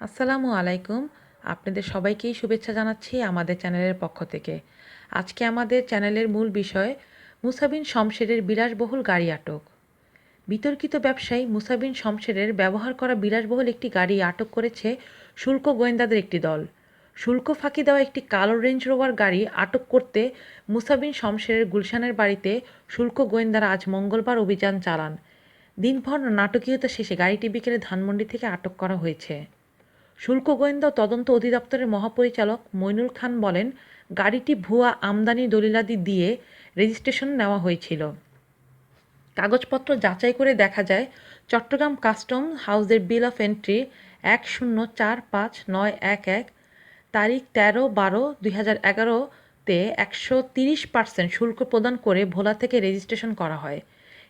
আসসালামু আলাইকুম। আপনাদের সবাইকেই শুভেচ্ছা জানাচ্ছি আমাদের চ্যানেলের পক্ষ থেকে। আজকে আমাদের চ্যানেলের মূল বিষয় মুসাবিন শমশেরের বিলাসবহুল গাড়ি আটক। বিতর্কিত ব্যবসায়ী মুসাবিন শমশেরের ব্যবহার করা বিলাসবহুল একটি গাড়ি আটক করেছে শুল্ক গোয়েন্দাদের একটি দল। শুল্ক ফাঁকি দেওয়া একটি কালো রেঞ্জ রোভার গাড়ি আটক করতে মুসাবিন শমশেরের গুলশানের বাড়িতে শুল্ক গোয়েন্দারা আজ মঙ্গলবার অভিযান চালান। দিনভর নাটকীয়তা শেষে গাড়িটি বিকেলে ধানমন্ডি থেকে আটক করা হয়েছে। শুল্ক গোয়েন্দা তদন্ত অধিদপ্তরের মহাপরিচালক মইনুল খান বলেন, গাড়িটি ভুয়া আমদানি দলিলাদি দিয়ে রেজিস্ট্রেশন নেওয়া হয়েছিল। কাগজপত্র যাচাই করে দেখা যায়, চট্টগ্রাম কাস্টম হাউসের বিল অফ এন্ট্রি এক শূন্য চার পাঁচ নয় এক এক, তারিখ তেরো বারো দুই হাজার এগারোতে একশো তিরিশ পার্সেন্ট শুল্ক প্রদান করে ভোলা থেকে রেজিস্ট্রেশন করা হয়।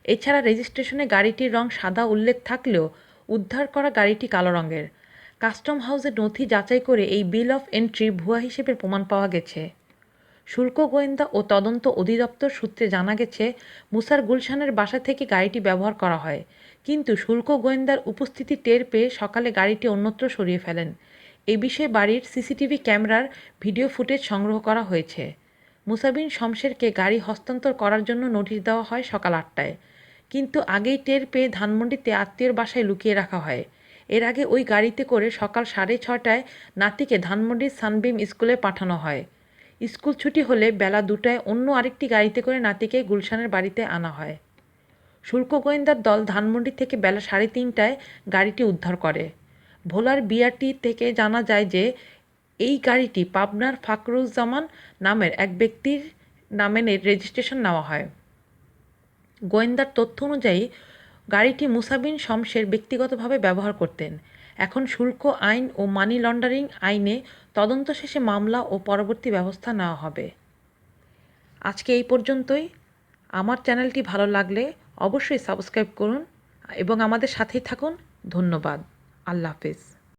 এছাড়া রেজিস্ট্রেশনে গাড়িটির রং সাদা উল্লেখ থাকলেও উদ্ধার করা গাড়িটি কালো রঙের। কাস্টম হাউসের নথি যাচাই করে এই বিল অফ এন্ট্রি ভুয়া হিসেবে প্রমাণ পাওয়া গেছে। শুল্ক গোয়েন্দা ও তদন্ত অধিদপ্তর সূত্রে জানা গেছে, মুসার গুলশানের বাসা থেকে গাড়িটি ব্যবহার করা হয়। কিন্তু শুল্ক গোয়েন্দার উপস্থিতি টের পেয়ে সকালে গাড়িটি অন্যত্র সরিয়ে ফেলেন। এ বিষয়ে বাড়ির সিসিটিভি ক্যামেরার ভিডিও ফুটেজ সংগ্রহ করা হয়েছে। মুসাবিন শমশেরকে গাড়ি হস্তান্তর করার জন্য নোটিশ দেওয়া হয় সকাল আটটায়। কিন্তু আগেই টের পেয়ে ধানমন্ডিতে আত্মীয়র বাসায় লুকিয়ে রাখা হয়। এর আগে ওই গাড়িতে করে সকাল সাড়ে ছটায় নাতিকে ধানমন্ডির সানবিম স্কুলে পাঠানো হয়। স্কুল ছুটি হলে বেলা দুটায় অন্য আরেকটি গাড়িতে করে নাতিকে গুলশানের বাড়িতে আনা হয়। শুল্ক গোয়েন্দার দল ধানমন্ডি থেকে বেলা সাড়ে তিনটায় গাড়িটি উদ্ধার করে। ভোলার বিআরটি থেকে জানা যায় যে, এই গাড়িটি পাবনার ফাকরুজ্জামান নামের এক ব্যক্তির নামে রেজিস্ট্রেশন নেওয়া হয়। গোয়েন্দার তথ্য অনুযায়ী গাড়িটি মুসাবিন শমশের ব্যক্তিগতভাবে ব্যবহার করতেন। এখন শুল্ক আইন ও মানি লন্ডারিং আইনে তদন্ত শেষে মামলা ও পরবর্তী ব্যবস্থা নেওয়া হবে। আজকে এই পর্যন্তই। আমার চ্যানেলটি ভালো লাগলে অবশ্যই সাবস্ক্রাইব করুন এবং আমাদের সাথেই থাকুন। ধন্যবাদ। আল্লাহ হাফিজ।